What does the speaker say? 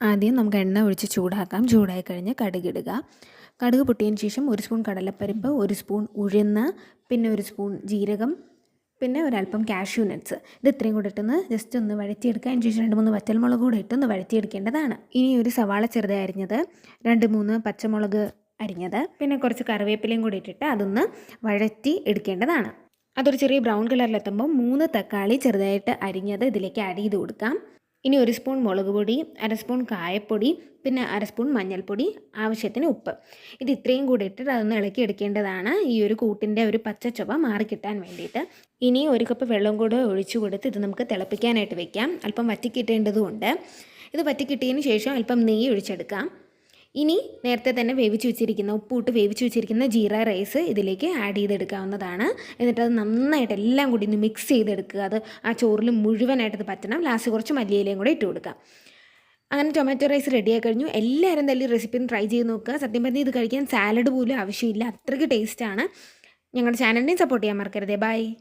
ആദ്യം നമുക്ക് എണ്ണ ഒഴിച്ച് ചൂടാക്കാം. ചൂടായി കഴിഞ്ഞ് കടുകിടുക കടുക് പൊട്ടിയതിന് ശേഷം ഒരു സ്പൂൺ കടലപ്പരിപ്പ് ഒരു സ്പൂൺ ഉഴുന്ന് പിന്നെ ഒരു സ്പൂൺ ജീരകം പിന്നെ ഒരല്പം കാഷ്യൂ നട്ട്സ് ഇത് ഇത്രയും കൂടെ ഇട്ടൊന്ന് ജസ്റ്റ് ഒന്ന് വഴറ്റിയെടുക്കുക. അതിന് ശേഷം രണ്ട് മൂന്ന് വറ്റൽമുളക് കൂടെ ഇട്ടൊന്ന് വഴറ്റിയെടുക്കേണ്ടതാണ്. ഇനി ഒരു സവാള ചെറുതായി അരിഞ്ഞത് രണ്ട് മൂന്ന് പച്ചമുളക് അരിഞ്ഞത് പിന്നെ കുറച്ച് കറിവേപ്പിലയും കൂടി ഇട്ടിട്ട് അതൊന്ന് വഴറ്റി എടുക്കേണ്ടതാണ്. അതൊരു ചെറിയ ബ്രൗൺ കളറിലെത്തുമ്പോൾ മൂന്ന് തക്കാളി ചെറുതായിട്ട് അരിഞ്ഞത് ഇതിലേക്ക് ആഡ് ചെയ്ത് കൊടുക്കാം. ഇനി ഒരു സ്പൂൺ മുളക് പൊടി അര സ്പൂൺ കായപ്പൊടി പിന്നെ അര സ്പൂൺ മഞ്ഞൾപ്പൊടി ആവശ്യത്തിന് ഉപ്പ്. ഇത് ഇത്രയും കൂടി ഇട്ടിട്ട് അതൊന്ന് ഇളക്കി എടുക്കേണ്ടതാണ്. ഈ ഒരു കൂട്ടിന്റെ ഒരു പച്ച ചുവ മാറിക്കിട്ടാൻ വേണ്ടിയിട്ട്. ഇനി ഒരു കപ്പ് വെള്ളം കൂടെ ഒഴിച്ചു കൊടുത്ത് ഇത് നമുക്ക് തിളപ്പിക്കാനായിട്ട് വെക്കാം. അല്പം വറ്റിക്കിട്ടേണ്ടതുണ്ട്. ഇത് വറ്റിക്കിട്ടിയതിന് ശേഷം അല്പം നെയ്യ് ഒഴിച്ചെടുക്കാം. ഇനി നേരത്തെ തന്നെ വേവിച്ച് വെച്ചിരിക്കുന്ന ഉപ്പൂട്ട് വേവിച്ച് വെച്ചിരിക്കുന്ന ജീര റൈസ് ഇതിലേക്ക് ആഡ് ചെയ്തെടുക്കാവുന്നതാണ്. എന്നിട്ട് അത് നന്നായിട്ട് എല്ലാം കൂടി ഒന്ന് മിക്സ് ചെയ്തെടുക്കുക. അത് ആ ചോറിൽ മുഴുവനായിട്ട് പറ്റണം. ലാസ്റ്റ് കുറച്ച് മല്ലിയിലയും കൂടെ ഇട്ട് കൊടുക്കാം അങ്ങനെ ടൊമാറ്റോ റൈസ് റെഡിയായി കഴിഞ്ഞു. എല്ലാവരും തന്നെ റെസിപ്പി ട്രൈ ചെയ്ത് നോക്കുക. സത്യം പറഞ്ഞാൽ ഇത് കഴിക്കാൻ സാലഡ് പോലും ആവശ്യമില്ല. അത്രയ്ക്ക് ടേസ്റ്റാണ് ഞങ്ങളുടെ ചാനലിനെയും സപ്പോർട്ട് ചെയ്യാൻ മറക്കരുതേ. ബൈ